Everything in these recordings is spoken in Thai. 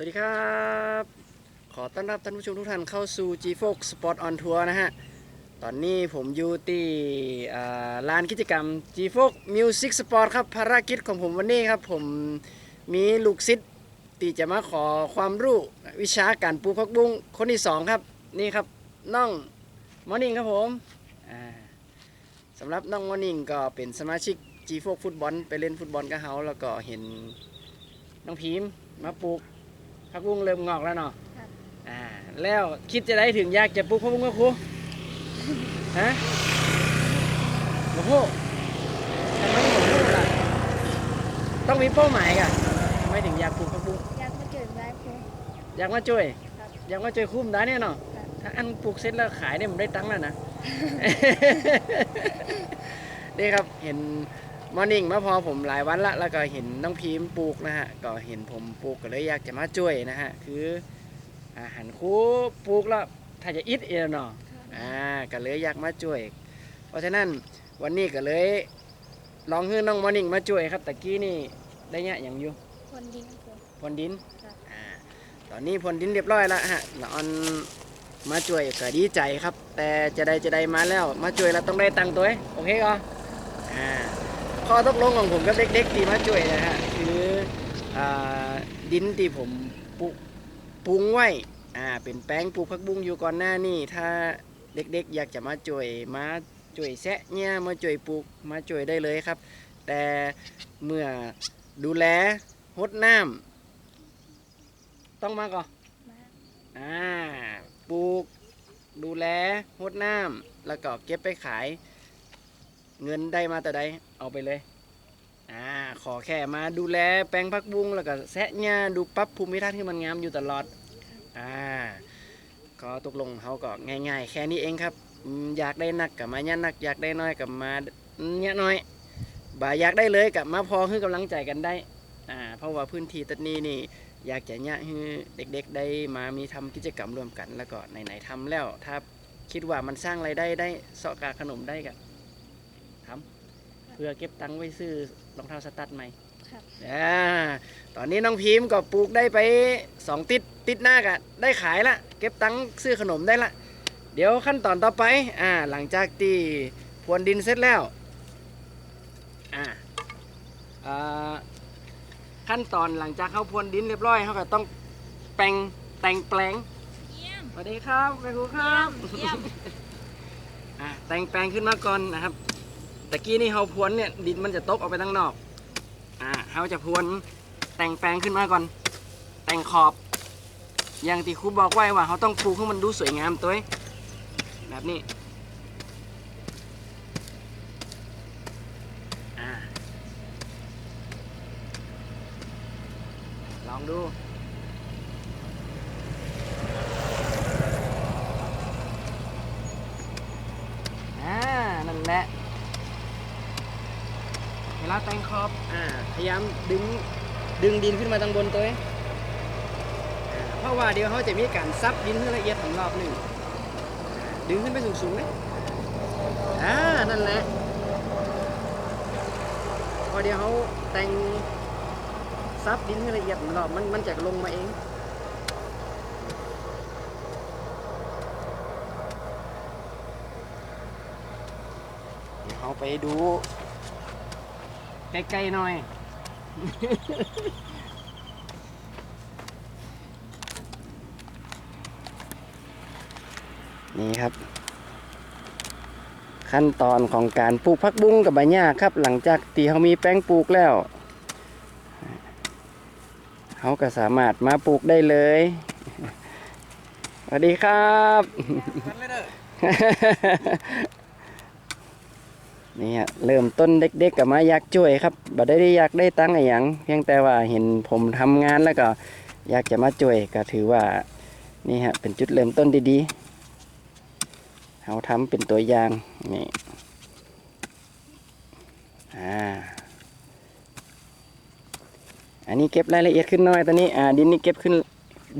สวัสดีครับ ขอต้อนรับท่านผู้ชมทุกท่านเข้าสู่ g f o x Sport on Tour นะฮะ ตอนนี้ผมอยู่ที่ลานกิจกรรม g f o x Music Sport ครับ ภารกิจของผมวันนี้ครับ ผมมีลูกศิษย์ที่จะมาขอความรู้วิชาการปลูกผักบุ้งคนที่สองครับ นี่ครับน้องมอนิ่งครับผมสำหรับน้องมอนิ่งก็เป็นสมาชิก g f o x ฟุตบอลไปเล่นฟุตบอลกับเฮาแล้วก็เห็นน้องพีมมาปลูก ผักบุ้งเริ่มงอกแล้วเนาะครับ อ่าแล้วคิดจะได้ถึงอยากจะปลูกผักบุ้งกับครูฮะโอ้โหทำไมถึงโอ้ล่ะต้องมีเป้าหมายกันทำไมถึงอยากปลูกผักบุ้งอยากมาเกิดได้ครูอยากมาช่วย ครับอยากมาช่วยคุ้มได้เนี่ยเนาะครับถ้าอันปลูกเสร็จแล้วขายเนี่ยมันได้ตังค์แล้วนะ นี่ครับเห็น มอร์นิ่งมาพอผมหลายวันละแล้วก็เห็นน้องพีมปลูกนะฮะก็เห็นผมปลูกก็เลยอยากจะมาช่วยนะฮะคืออาหันคูปลูกแล้วถ้าจะอิดเองเนาะอ่าก็เลยอยากมาช่วย เพราะฉะนั้นวันนี้ก็เลยลองให้น้องมอร์นิ่งมาช่วยครับตะกี้นี่ได้เนี่ยอย่างอยู่คนดินครูพรวนดินครับอ่าตอนนี้พรวนดินเรียบร้อยแล้วฮะละออนมาช่วยก็ดีใจครับ แต่จะได้จะได้มาแล้ว มาช่วยแล้วต้องได้ตังค์ตัวเองโอเคก็อ่า ข้อตกลงของผมกับเด็กๆที่มาช่วยนะฮะคืออ่าดินที่ผมปลูกปรุงไว้อ่าเป็นแป้งปลูกผักบุ้งอยู่ก่อนหน้านี่ถ้าเด็กๆ อยากจะมาช่วยมาช่วยแซะเนี่ยมาช่วยปลูกมาช่วยได้เลยครับ แต่เมื่อดูแลหดน้ำต้องมาก่อนอ่าปลูกดูแลหดน้ำแล้วก็เก็บไปขาย เงินได้มาแต่ใด เอาไปเลยอ่าขอแค่มาดูแลแปลงพักบุ้งแล้วก็แซะหญ้าดูปรับภูมิทัศน์ให้มันงามอยู่ตลอดอ่าก็ตกลงเขาก็ง่าย ๆ แค่นี้เองครับ อยากได้นักกับมาเนี่ยนักอยากได้น้อยกับมาเนี่ยน้อยบ่าอยากได้เลยกับมาพอคือกำลังใจกันได้อ่าเพราะว่าพื้นที่ตัดนี้นี่อยากจะเนี่ยให้เด็กๆได้มามีทำกิจกรรมร่วมกันแล้วก็ไหนๆทำแล้ว ถ้าคิดว่ามันสร้างรายได้ได้เสาะกาขนมได้ก็ทำ พื่อเก็บตังค์ไว้ซื้อรองเท้าสตัดใหม่ครับ อ่าตอนนี้น้องพิมพ์ก็ปลูกได้ไปสองติดติดหน้ากะได้ขายละเก็บตังค์ซื้อขนมได้ละ เดี๋ยวขั้นตอนต่อไปอ่าหลังจากที่พรวนดินเสร็จแล้วอ่าอ่าขั้นตอนหลังจากเขาพรวนดินเรียบร้อยเขาก็ต้องแปลงแต่งแปลงเยี่ยม สวัสดีครับแม่ครูครับเยี่ยม อะแต่งแปลงขึ้นมาก่อนนะครับ ตะกี้นี่เขาพวนเนี่ยดินมันจะตกออกไปข้างนอก อ่าเขาจะพวนแต่งแปลงขึ้นมาก่อน แต่งขอบ อย่างที่ครูบอกไว้ว่าเขาต้องปลูกให้มันดูสวยงามตัวเองแบบนี้อ่าลองดู อ่า นั่นแหละ เวลาแต่งขอบ อ่ายามดึงดึงดินขึ้นมาทางบนตัวเพราะว่าเดี๋ยวเขาจะมีการซับดินให้ละเอียดถึงรอบหนึ่งดึงขึ้นไปสูงๆเลยอ่านั่นแหละพอเดี๋ยวเขาแต่งซับดินให้ละเอียดถึงรอบมันมันจะลงมาเองเดี๋ยวเราไปดูใกล้ๆหน่อย นี่ครับ ขั้นตอนของการปลูกผักบุ้งกับใบหญ้าครับ หลังจากที่เขามีแป้งปลูกแล้วเขาก็สามารถมาปลูกได้เลยสวัสดีครับ นี่ฮะเริ่มต้นเด็กๆกับมาอยากช่วยครับบ่ได้ได้อยากได้ตังค์อะไรหยังเพียงแต่ว่าเห็นผมทำงานแล้วก็อยากจะมาช่วยก็ถือว่านี่ฮะเป็นจุดเริ่มต้นดีๆเขาทำเป็นตัวอย่างนี่อ่าอันนี้เก็บรายละเอียดขึ้นน้อยตอนนี้อ่าดินนี่เก็บขึ้น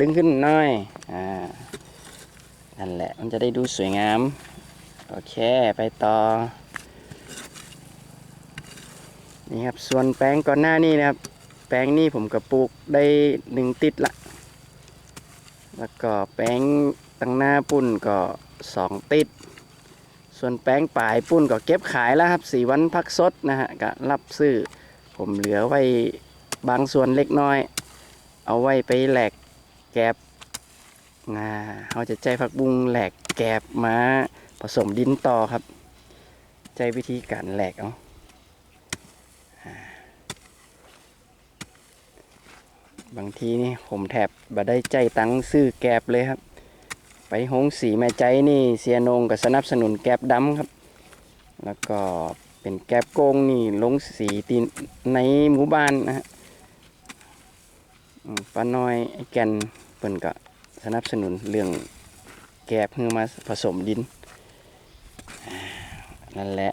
ดึงขึ้นน้อยอ่านั่นแหละมันจะได้ดูสวยงามโอเคไปต่อ นี่ครับส่วนแปลงก่อนหน้านี้นะครับ แปลงนี้ผมก็ปลูกได้หนึ่งติดละ แล้วก็แป้งตั้งหน้าปุ้นก็สองติด ส่วนแป้งปลายปุ้นก็เก็บขายแล้วครับสี่วันพักสดนะฮะก็รับซื้อผมเหลือไว้บางส่วนเล็กน้อย เอาไว้ไปแหลกแกบงาเขาจะใจผักบุ้งแหลกแกบมาผสมดินต่อครับ ใจวิธีการแหลกเอา บางทีนี่ผมแทบบ่ได้ใจตังซื้อแกบเลยครับ ไปหงสีแม่ใจนี่เสียนงก็สนับสนุนแกบดำครับ แล้วก็เป็นแกบโกงนี่ลงสีตีนในหมู่บ้านนะฮะป้าน้อยไอ้แกนเปิ่นก็สนับสนุนเรื่องแกบเพื่อมาผสมดิน นั่นแหละ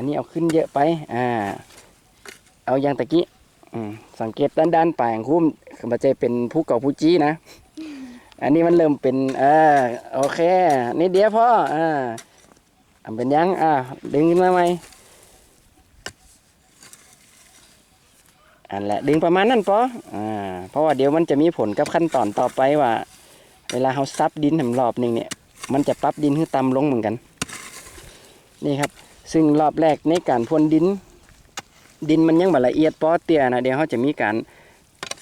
อันนี้เอาขึ้นเยอะไป อ่า เอาอย่างตะกี้สังเกตด้านด้านปลายของคุ้มมันจะเป็นผู้เก่าผู้จี้นะ อันนี้มันเริ่มเป็นเออโอเค นี่เดียวพ่ออ่าเป็นยัง อ่า ดึงขึ้นมาไหมอันแหละดึงประมาณนั้นปออ่า เพราะว่าเดี๋ยวมันจะมีผลกับขั้นตอนต่อไปว่า เวลาเราซับดินทำรอบหนึ่งเนี่ย มันจะปรับดินให้ต่ำลงเหมือนกัน นี่ครับ ซึ่งรอบแรกในการพรวนดิน ดินมันยังบ่ละเอียดปอเตียนะเดี๋ยวเขาจะมีการ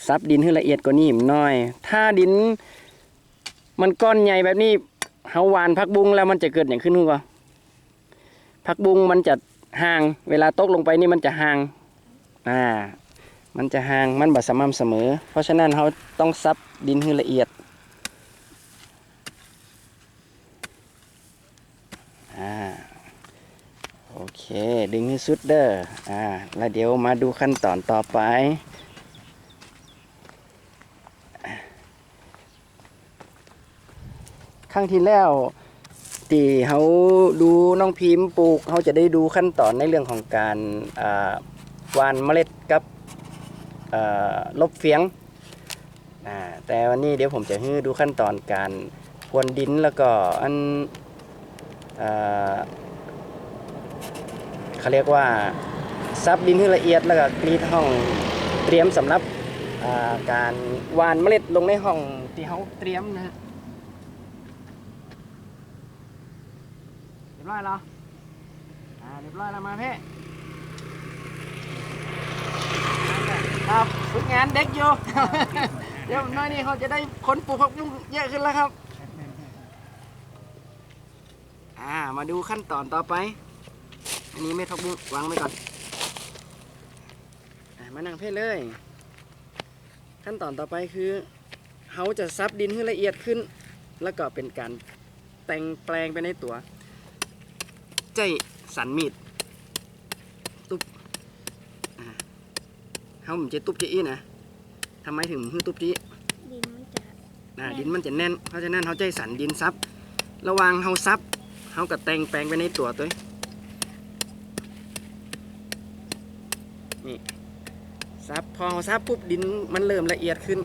ซับดินให้ละเอียดกว่านี้อีกหน้อย ถ้าดิน มันก้อนใหญ่แบบนี้เฮาหวานผักบุ้งแล้วมันจะเกิดอย่างขึ้นรู้ป่ะผักบุ้งมันจะห่าง เวลาตกลงไปนี่มันจะห่างอ่ามันจะห่างมันบ่สม่ำเสมอ เพราะฉะนั้นเขาต้องซับดินให้ละเอียด อ่า โอ เค ดึงให้สุดเด้ออ่าแล้วเดี๋ยวมาดูขั้นตอนต่อไปครั้งที่แล้วที่เขาดูน้องพิมพ์ปลูกเขาจะได้ดูขั้นตอนในเรื่องของการอ่าหวานเมล็ดกับลบเฟียง แต่วันนี้เดี๋ยวผมจะให้ดูขั้นตอนการพรวนดินแล้วก็อันอ เขาเรียกว่าซับดินให้ละเอียดแล้วก็กรีดห้องเตรียมสำหรับาการหวานเมล็ดลงในห้องที่เขาเตรียมนะฮะเรียบร้อยแล้วอ่าเรียบร้อยแล้วมาเพ่ครับฝึกงานเด็กอยู่เดี๋ยวน้อยนี่เขาจะได้คนปลูกผักบุ้งเยอะขึ้นแล้วครับ อ่ามาดูขั้นตอนต่อไป อันนี้เม็ดผักบุ้งวางไว้ก่อนอ่ามานั่งเพ่เลย ขั้นตอนต่อไปคือเขาจะซับดินให้ละเอียดขึ้น แล้วก็เป็นการแต่งแปลงไปในตัว ใจสันมีดตุบอ่าเฮาผมจะตุบจะอี้นะทำไมถึงคือตุบจีดินมันจะอ่าแน่นดินมันจะแน่น เพราะฉะนั้นเขาใจสันดินซับ ระหวังเฮาซับเฮากับแต่งแปลงไปในตัวตัวเองนี่ ซับพอเฮาซับปุ๊บดินมันเริ่มละเอียดขึ้น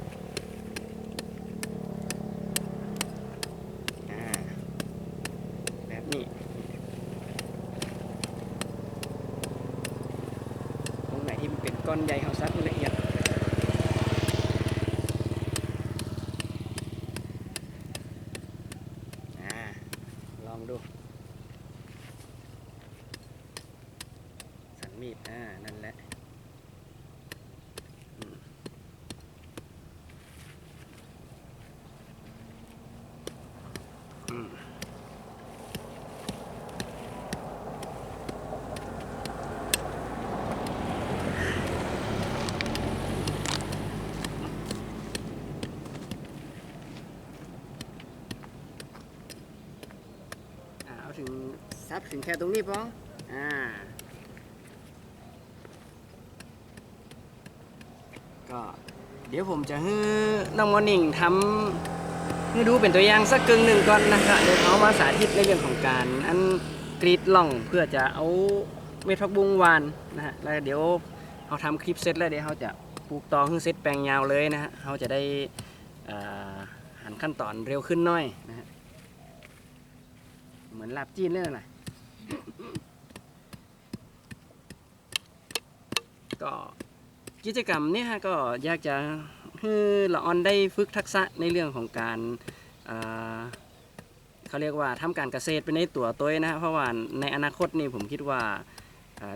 แบบนี้ตรงไหนที่มันเป็นก้อนใหญ่เขาซักให้ละเอียด อ่า ลองดู สันมีด อ่า นั่นแหละอืมอืม อ่าเอาถึงซับ ถึงแค่ตรงนี้พออ่าก็เดี๋ยวผมจะให้น้องมอนิ่งทำให้ดูเป็นตัวอย่างสักกึ่งหนึ่งก่อนนะครับเดี๋ยวเขามาสาธิตในเรื่องของการอันกรีดล่องเพื่อจะเอาเม็ดผักบุ้งวานนะฮะแล้วเดี๋ยวเขาทำคลิปเสร็จแล้วเดี๋ยวเขาจะปลูกตอขึ้นเซตแปลงยาวเลยนะฮะเขาจะได้หันขั้นตอนเร็วขึ้นหน้อยนะฮะเหมือนลาบจีนเลยนะ ก็กิจกรรมเนี่ยฮะก็อยากจะให้ละออนได้ฝึกทักษะในเรื่องของการเขาเรียกว่าทำการเกษตรไปในตัวตัวนะฮะเพราะว่าในอนาคตนี่ผมคิดว่า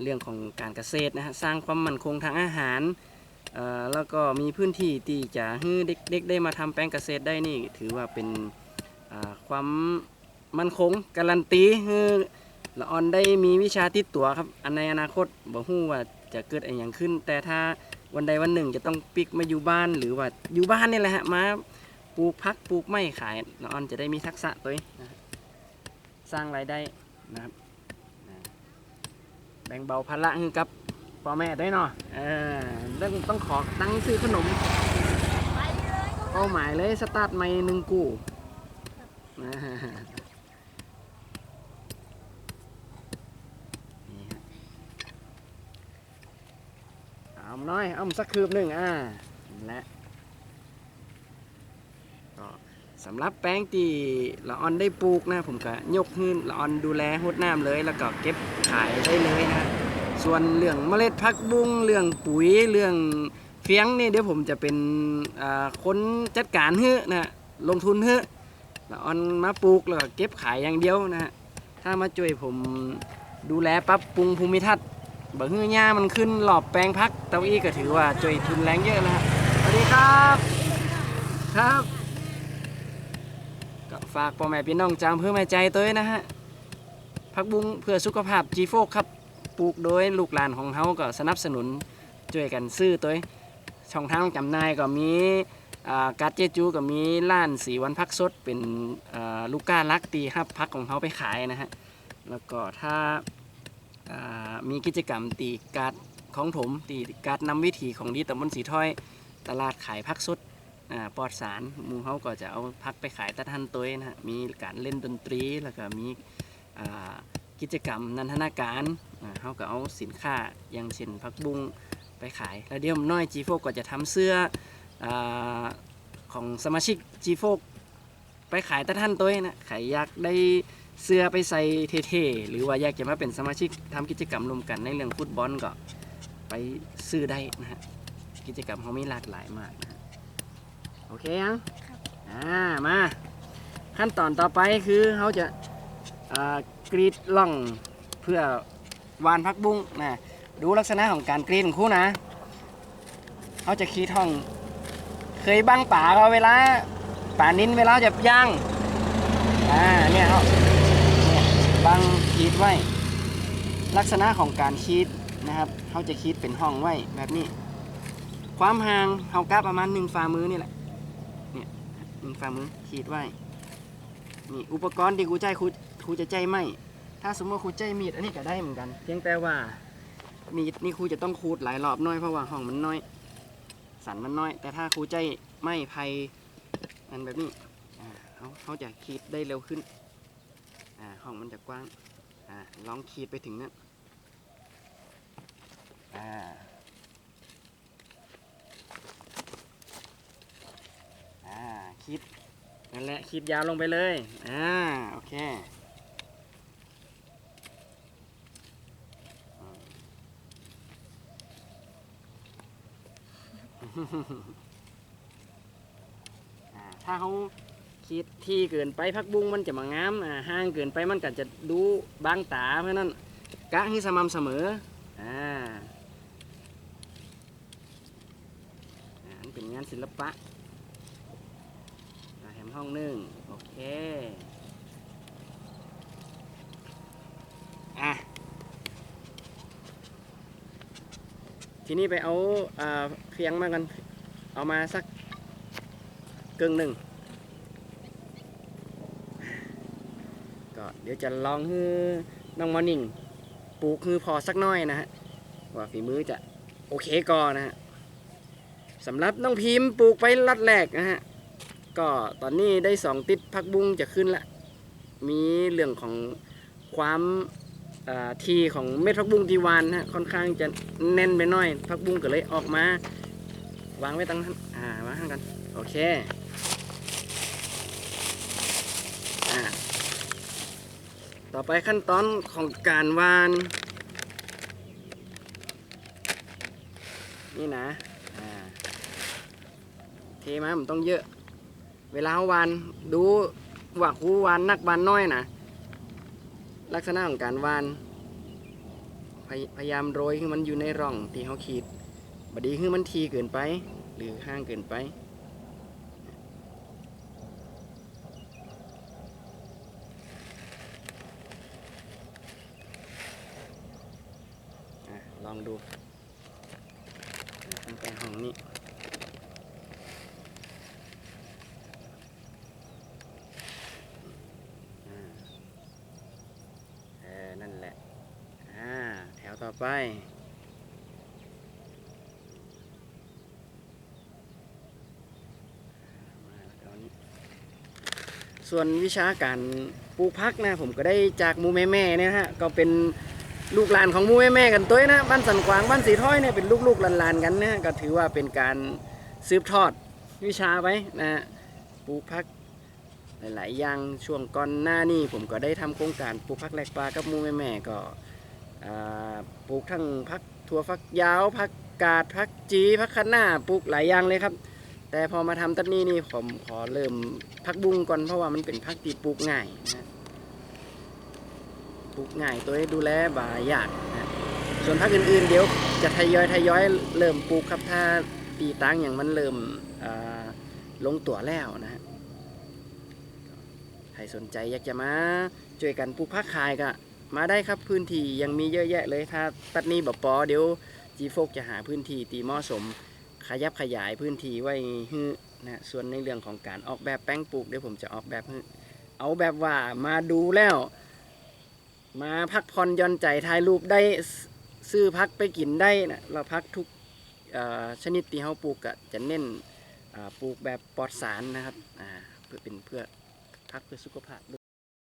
เรื่องของการเกษตรนะฮะสร้างความมั่นคงทางอาหารแล้วก็มีพื้นที่ที่จะให้เด็กๆได้มาทำแปลงเกษตรได้นี่ถือว่าเป็นความมั่นคงการันตีให้ละออนได้มีวิชาติดตัวครับอันในอนาคตบอกฮู้ว่า จะเกิดอะไรอย่างขึ้น แต่ถ้าวันใดวันหนึ่งจะต้องปิกมาอยู่บ้านหรือว่าอยู่บ้านนี่แหละฮะมาปลูกพักปลูกไม้ขายน้องออนจะได้มีทักษะตัวเองนะสร้างรายได้นะครับนะแบ่งเบาภาระให้กับพ่อแม่ได้เนาะเออต้องต้องขอตั้งซื้อขนมเป้าหมายเลยสตาร์ทใหม่หนึ่งกูนะฮะนี่ฮะ เอาน้อยเอาสักคืบหนึ่งอ่าและก็สำหรับแป้งที่ละออนได้ปลูกนะผมก็ยกขึ้นละออนดูแลหดน้ำเลย แล้วก็เก็บขายได้เลยนะส่วนเรื่องเมล็ดพักบุ้งเรื่องปุ๋ยเรื่องเฟียงนี่เดี๋ยวผมจะเป็นคนจัดการเฮ้นะลงทุนเฮ้ละออนมาปลูกแล้วก็เก็บขายอย่างเดียวนะฮะถ้ามาช่วยผมดูแลปรับปรุงภูมิทัศน์ บ่ฮื้อหญ้ามันขึ้นหลอบแปลงพักเต้าอี้ก็ถือว่าช่วยทุนแรงเยอะนะฮะสวัสดีครับ ครับก็ฝากพ่อแม่พี่น้องจำเพื่อแม่ใจตัวเองนะฮะพักบุ้งเพื่อสุขภาพจีโฟกครับปลูกโดยลูกหลานของเขาก็สนับสนุนช่วยกันซื้อตัวช่องทางจำหน่ายก็มีการ์ดเจจูก็มีร้านสีวันพักสดเป็นลูกก้ารักตีครับพักของเขาไปขายนะฮะแล้วก็ถ้าา มีกิจกรรมตีการ์ดของผมตีการ์ดนำวิถีของดีตำบลสีถ้อย ตลาดขายพักสดปลอดสารมูเขาก็จะเอาพักไปขายตะทันตัวนะฮะมีการเล่นดนตรีแล้วก็มีกิจกรรมนันทนาการเขาก็เอาสินค้าอย่างเช่นผักบุ้งไปขาย แล้วเดี๋ยวน้อยจีโฟก็จะทำเสื้ออของสมาชิกจีโฟไปขายตะท่านตัวนะใครอยากได้ เสื้อไปใส่เท่ๆหรือว่าอยากจะมาเป็นสมาชิกทำกิจกรรมรวมกันในเรื่องฟุตบอลก็ไปซื้อได้นะฮะกิจกรรมเขามีหลากหลายมากนะโอเคยังอ่ามาขั้นตอนต่อไปคือเขาจะกรีดล่องเพื่อวานพักบุ้งนะดูลักษณะของการกรีดของคู่นะเขาจะคีดห้อง เคยบังป่าก็เวลาป่านินเวลาจะย่างอ่าเนี่ยเขา คีดไว้ ลักษณะของการคีดนะครับเขาจะคีดเป็นห้องไว้แบบนี้ ความห่างเขากะประมาณหนึ่งฝ่ามือนี่แหละเนี่ยหนึ่งฝ่ามือคีดไว้นี่อุปกรณ์ที่ครูใจครูครูจะใจไม่ถ้าสมมติว่าครูใจมีดอันนี้ก็ได้เหมือนกัน เพียงแต่ว่ามีดนี่ครูจะต้องขูดหลายรอบน้อยเพราะว่าห้องมันน้อย สันมันน้อย แต่ถ้าครูใจไม่ไผ่อันแบบนี้เขาเขาจะขีดได้เร็วขึ้นอ่าห้องมันจะกว้าง อ่าลองขีดไปถึงนั้นอ่าอ่าขีดนั่นแหละขีดยาวลงไปเลยอ่าโอเคถ้าเขา คิดที่เกินไปพักบุ้งมันจะมางามอ่าห่างเกินไปมันก็จะดูบางตาเพราะนั้นกะให้สม่ำเสมออ่าอันเป็นงานศิลปะแฮมห้องหนึ่งโอเคอะทีนี้ไปเอาอ่าเฟียงมากัน เอามาสักกึ่งหนึ่ง ก็เดี๋ยวจะลองให้น้องมอนิ่งปลูกคือพอสักน้อยนะฮะว่าฝีมือจะโอเคก่อนนะฮะสำหรับน้องพิมพ์ปลูกไปรัดแรกนะฮะก็ตอนนี้ได้สองติดพักบุ้งจะขึ้นละมีเรื่องของความทีของเม็ดพักบุ้งทีวานนะค่อนข้างจะแน่นไปหน่อยพักบุ้งก็เลยออกมาวางไว้ตั้งอ่าวางข้างกันโอเคอ่า ต่อไปขั้นตอนของการวาน นี่นะเทมามันต้องเยอะ เวลาเอาวานดูว่าคูวานนักวานน้อยนะลักษณะของการวาน พยพยายามโรยให้มันอยู่ในร่องที่เขาขีดบดีคือมันทีเกินไป หรือห่างเกินไป อะลองดูตั้งแต่ห้องนี้ อ่าเออ นั่นแหละ อ่า แถวต่อ ไป ส่วนวิชาการปลูกพักนะผมก็ได้จากมูแม่แม่เนี่ยฮะก็เป็นลูกหลานของมูแม่แม่กันตัวนะบ้านสันกวางบ้านสีถ้อยเนี่ยเป็นลูกๆหลานๆกันนะก็ถือว่าเป็นการสืบทอดวิชาไว้นะปลูกพักหลายๆอย่างช่วงก่อนหน้านี้ผมก็ได้ทำโครงการปลูกผักแหลกปลากับมูแม่ๆก็อ่า ปลูกทั้งผักถั่วฝักยาวผักกาดผักจีผักคะน้าปลูกหลายอย่างเลยครับ แต่พอมาทำตัดนี้นี่ผมขอเริ่มผักบุ้งก่อนเพราะว่ามันเป็นผักที่ปลูกง่ายนะปลูกง่ายตัวให้ดูแลบ่ายากนะส่วนผักอื่นๆเดี๋ยวจะทยอยทยอยเริ่มปลูกครับถ้าปีตั้งอย่างมันเริ่มลงตัวแล้วนะฮะใครสนใจอยากจะมาช่วยกันปลูกผักขายก็ มาได้ครับพื้นที่ยังมีเยอะแยะเลยถ้าตัดนี้บบปอเดี๋ยวจีโฟกจะหาพื้นที่ตีหมาะสม ขยับขยายพื้นที่ไว้ให้นะส่วนในเรื่องของการออกแบบแป้งปลูกเดี๋ยวผมจะออกแบบให้เอาแบบว่ามาดูแล้ว มาพักผ่อนย่อนใจถ่ายรูปได้ซื้อพักไปกินได้นะเราพักทุกชนิดที่เขาปลูกจะเน้นปลูกแบบปลอดสารนะครับเพื่อเป็นเพื่อพักเพื่อสุขภาพด้วย